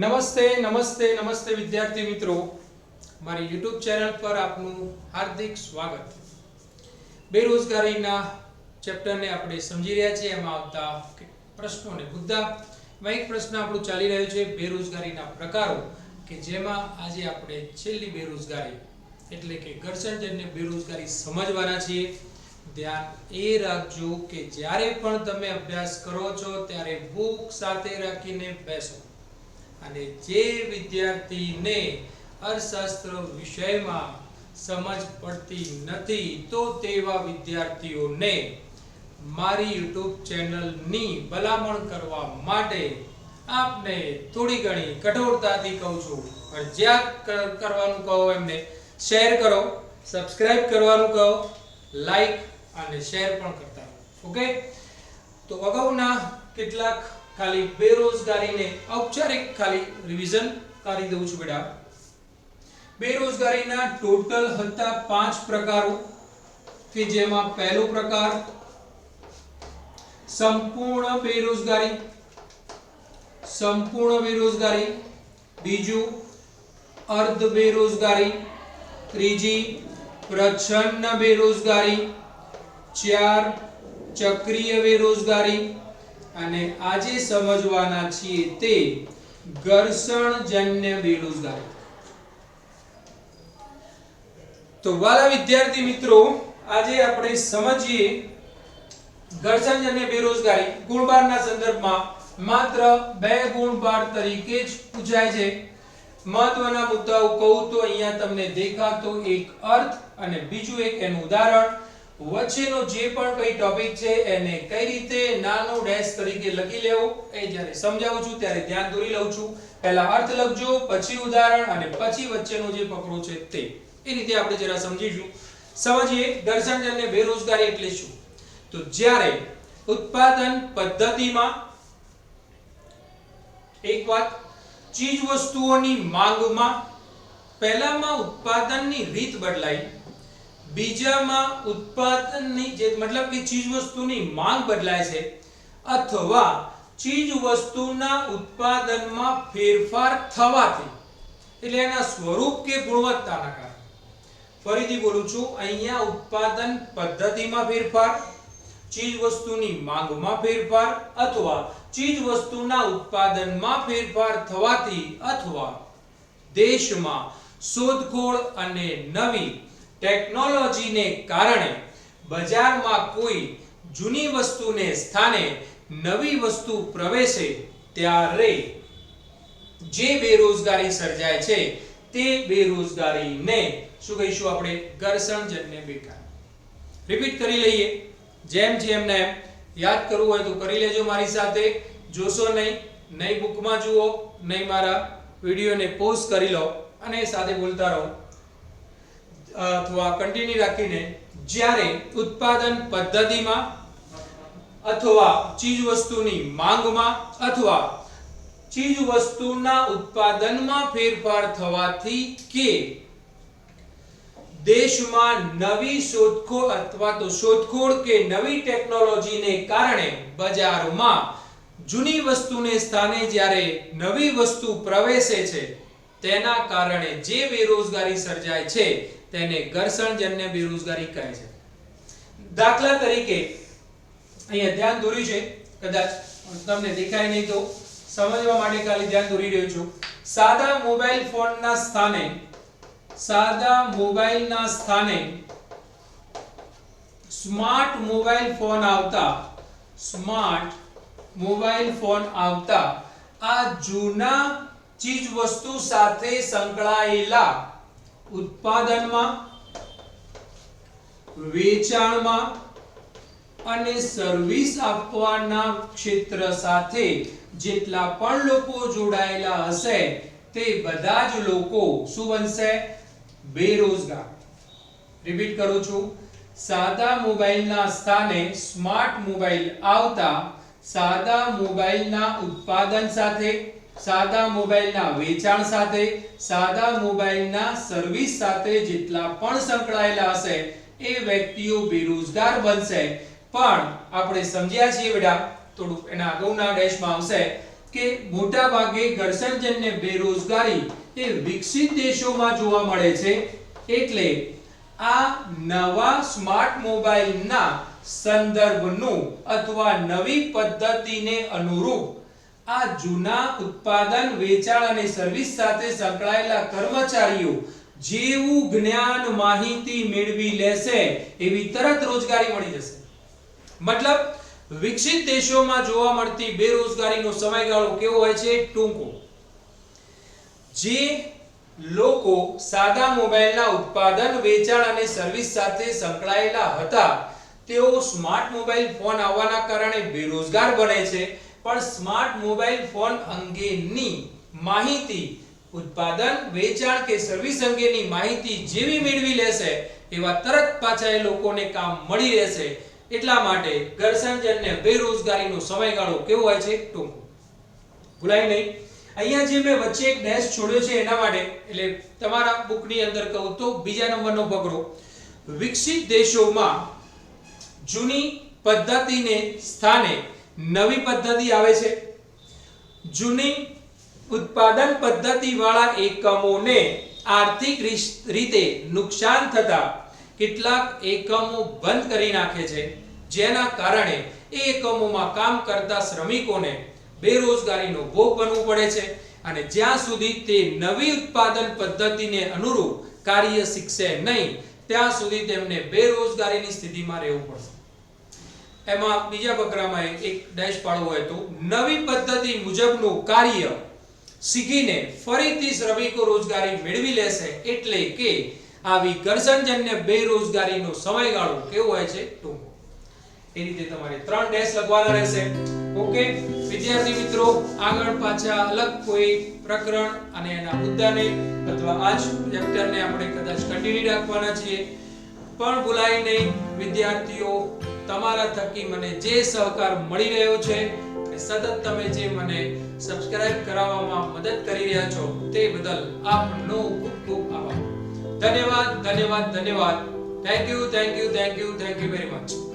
નમસ્તે નમસ્તે નમસ્તે વિદ્યાર્થી મિત્રો. મારી યુટ્યુબ ચેનલ પર આપનું હાર્દિક સ્વાગત. બેરોજગારીના ચેપ્ટરને આપણે સમજી રહ્યા છીએ. એમાં આવતા પ્રશ્નો અને મુદ્દા. એમાં એક પ્રશ્ન આપણો ચાલી રહ્યો છે, બેરોજગારીના પ્રકારો, કે જેમાં આજે આપણે છેલ્લી બેરોજગારી, એટલે કે ઘર્ષણજન્ય બેરોજગારી સમજવાના છીએ. ધ્યાન એ રાખજો કે જ્યારે પણ તમે અભ્યાસ કરો છો, ત્યારે ભૂખ સાથે રાખીને બેસો. અને જે વિદ્યાર્થીને અર્થશાસ્ત્ર વિષયમાં સમજ પડતી નથી, તો તેવા વિદ્યાર્થીઓને મારી YouTube ચેનલની ભલામણ કરવા માટે આપને થોડી ઘણી કઠોરતાથી કહું છું. પણ જ્યાં કરવાનું કહો એમને. શેર કરો, સબસ્ક્રાઇબ કરવાનું કહો, લાઈક અને શેર પણ કરતા ઓકે? તો અગાઉના કેટલાક ખાલી બેરોજગારીને ઔપચારિક ખાલી રિવિઝન કરી દઉં છું બેટા. બેરોજગારીના ટોટલ હતા પાંચ પ્રકારો, કે જેમાં પહેલો પ્રકાર, સંપૂર્ણ બેરોજગારી સંપૂર્ણ બેરોજગારી, બીજું અર્ધ બેરોજગારી, ત્રીજી પ્રચંડ બેરોજગારી, ચાર ચક્રીય બેરોજગારી અને આજે સમજવાના છીએ તે ઘર્ષણજન્ય બેરોજગારી. તો વાલા વિદ્યાર્થી મિત્રો, આજે આપણે સમજીએ ઘર્ષણજન્ય બેરોજગારી ગુણબારના સંદર્ભમાં માત્ર બે ગુણબાર તરીકે જ પૂછાય છે. મહત્વના મુદ્દાઓ કહું તો અહીંયા તમને દેખાતો એક અર્થ અને બીજું એક એનું ઉદાહરણ. વચ્ચેનો જે પણ કઈ ટોપિક છે એને કઈ રીતે નાનો ડેશ તરીકે લખી લેવો એ જ્યારે સમજાવું છું ત્યારે ધ્યાન દોરી લઉં છું. પહેલા અર્થ લખજો, પછી ઉદાહરણ અને પછી વચ્ચેનો જે પકડો છે તે. એ રીતે આપણે જરા સમજીશું. સમજીએ ઘર્ષણજન્ય બેરોજગારી એટલે શું? તો જ્યારે ઉત્પાદન પદ્ધતિમાં એક વાત ચીજ વસ્તુઓની માંગમાં પહેલામાં ઉત્પાદનની રીત બદલાઈ. બીજામાં ઉત્પાદનની જે મતલબ કે ચીજ વસ્તુની માંગ બદલાય છે અથવા ચીજ વસ્તુના ઉત્પાદનમાં ફેરફાર થવાથી, એટલે એના સ્વરૂપ કે ગુણવત્તાના કારણે. ફરીથી બોલું છું, અહીંયા ઉત્પાદન પદ્ધતિમાં ફેરફાર ચીજ વસ્તુની માંગમાં ફેરફાર અથવા ચીજ વસ્તુના ઉત્પાદનમાં ફેરફાર થવાથી અથવા દેશમાં શોધખોળ અને નવી ટેકનોલોજીને કારણે બજારમાં કોઈ જૂની વસ્તુને સ્થાને નવી વસ્તુ પ્રવેશે ત્યારે જે બેરોજગારી સર્જાય છે તે બેરોજગારીને શું કહીશું આપણે? ઘર્ષણજન્ય બેકાર. રિપીટ કરી લઈએ. જેમ જેમ ને યાદ કરવું હોય તો કરી લેજો મારી સાથે. જોશો નહીં નહીં બુકમાં જુઓ, નહીં મારા વિડીયોને પોઝ કરી લો અને સાથે બોલતા રહો. અથવા કન્ટિન્યુ રાખીને જ્યારે ઉત્પાદન પદ્ધતિમાં અથવા ચીજ વસ્તુની માંગમાં અથવા ચીજ વસ્તુના ઉત્પાદનમાં ફેરફાર થવાથી કે દેશમાં નવી શોધખોળ અથવા તો શોધખોળ કે નવી ટેકનોલોજીને કારણે બજારમાં જૂની વસ્તુને સ્થાને જ્યારે નવી વસ્તુ પ્રવેશે છે, તેના કારણે જે બેરોજગારી સર્જાય છે તેને ઘર્ષણજન્ય બેરોજગારી કહે છે. દાખલા તરીકે, અહીંયા ધ્યાન દોર્યું છે, કદાચ તમને દેખાય નહીં તો સમજવા માટે ખાલી ધ્યાન દોરી રહ્યો છું. સાદા મોબાઈલ ફોનના સ્થાને, સાદા મોબાઈલના સ્થાને સ્માર્ટ મોબાઈલ ફોન આવતા, સ્માર્ટ મોબાઈલ ફોન આવતા, આ જૂના ચીજ વસ્તુ સાથે સંકળાયેલા ઉત્પાદનમાં, વેચાણમાં અને સર્વિસ આપવાના ક્ષેત્ર સાથે જેટલા પણ લોકો જોડાયેલા હશે, તે બધા જ લોકો શું બનશે? બેરોજગાર. રિપીટ કરું છું. સાદા મોબાઈલના સ્થાને સ્માર્ટ મોબાઈલ આવતા સાદા મોબાઈલના ઉત્પાદન સાથે સાદા મોબાઈલના વેચાણ સાથે, સાદા મોબાઈલના સર્વિસ સાથે જેટલા પણ સંકળાયેલા હશે, એ વ્યક્તિઓ બેરોજગાર બનશે. પણ આપણે સમજ્યા છીએ બેટા, થોડુંક એના અગાઉના ડેશમાં આવશે, કે મોટા ભાગે ઘર્ષણજન્ય બેરોજગારી એ વિકસિત દેશોમાં જોવા મળે છે. એટલે આ નવા સ્માર્ટ મોબાઈલના સંદર્ભનું અથવા નવી પદ્ધતિને અનુરૂપ આ જૂના ઉત્પાદન, વેચાણ અને સર્વિસ સાથે સંકળાયેલા કર્મચારીઓ જેવું જ્ઞાન, માહિતી મેળવી લેશે, એવી તરત રોજગારી મળી જશે. મતલબ, વિકસિત દેશોમાં જોવા મળતી બેરોજગારીનો સમયગાળો કેવો હોય છે? ટૂંકો. જે લોકો સાદા મોબાઈલના ઉત્પાદન, વેચાણ અને સર્વિસ સાથે સંકળાયેલા હતા, તેઓ સ્માર્ટ મોબાઈલ ફોન આવવાના કારણે બેરોજગાર બને છે. પણ સ્માર્ટ મોબાઈલ ફોન અંગેની માહિતી, ઉત્પાદન, વેચાણ કે સર્વિસ અંગેની માહિતી જેવી મેળવી લેશે, એવા તરત પાછા એ લોકોને કામ મળી રહેશે. એટલા માટે ઘર્ષણજન્ય બેરોજગારીનો સમયગાળો કેવો હોય છે? ટૂંકો. ભૂલાય નહીં. અહીંયા જે મેં વચ્ચે એક ડેશ છોડ્યો છે એના માટે, એટલે તમારા બુકની અંદર કહું તો બીજા નંબરનો પકડો. વિકસિત દેશોમાં જૂની પદ્ધતિને સ્થાને નવી પદ્ધતિ આવે છે. જૂની ઉત્પાદન પદ્ધતિ વાળા એકમોને આર્થિક રીતે નુકસાન થતા કેટલાક એકમો બંધ કરી નાખે છે. જેના કારણે એ એકમોમાં કામ કરતા શ્રમિકોને બેરોજગારીનો ભોગ બનવું પડે છે અને જ્યાં સુધી તે નવી ઉત્પાદન પદ્ધતિને અનુરૂપ કાર્ય શીખશે નહીં, ત્યાં સુધી તેમને બેરોજગારીની સ્થિતિમાં રહેવું પડશે. એમાં બીજા બકરામાં એક- ડેશ પાડવો હોય તો નવી પદ્ધતિ મુજબનું કાર્ય શીખીને ફરીથી શ્રમિકો રોજગારી મેળવી લેશે એટલે કે આવી ઘર્ષણજન્ય બેરોજગારીનો સમયગાળો કેવો હોય છે? ટૂંકો. એ રીતે તમારે ત્રણ ડેશ લખવાના રહેશે. ઓકે વિદ્યાર્થી મિત્રો, આગળ પાછા અલગ કોઈ પ્રકરણ અને એના મુદ્દાને અથવા આ જ ચેપ્ટરને આપણે કદાચ કન્ટિન્યુ રાખવાના છીએ. પણ ભૂલાય નહીં, વિદ્યાર્થીઓ તમારા થકી મને જે સહકાર મળી રહ્યો છે સતત તમે જે મને સબસ્ક્રાઇબ કરાવવામાં મદદ કરી રહ્યા છો, તે બદલ આપનો ખૂબ ખૂબ આભાર. ધન્યવાદ ધન્યવાદ ધન્યવાદ. Thank you thank you thank you thank you very much